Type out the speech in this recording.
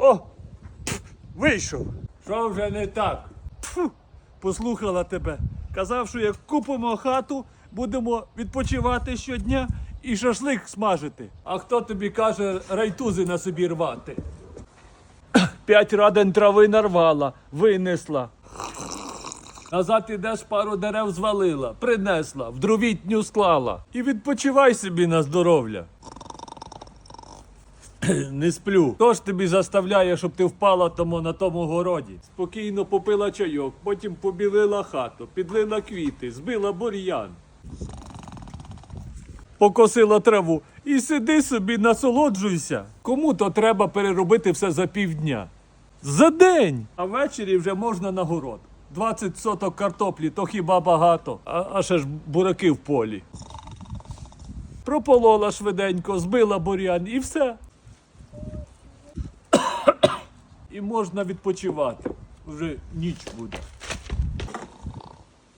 О! Вийшов. Що вже не так? Фу, послухала тебе. Казав, що як купимо хату, будемо відпочивати щодня і шашлик смажити. А хто тобі каже райтузи на собі рвати? П'ять раден трави нарвала, винесла. Назад ідеш пару дерев звалила, принесла, в дровітню склала. І відпочивай собі на здоров'я. Не сплю. Хто ж тобі заставляє, щоб ти впала тому на тому городі? Спокійно попила чайок, потім побілила хату, підлила квіти, збила бур'ян. Покосила траву і сиди собі, насолоджуйся. Кому то треба переробити все за півдня. За день. А ввечері вже можна на город. 20 соток картоплі, то хіба багато, а, а ще ж бураки в полі. Прополола швиденько, збила бур'ян і все. І можна відпочивати. Вже ніч буде.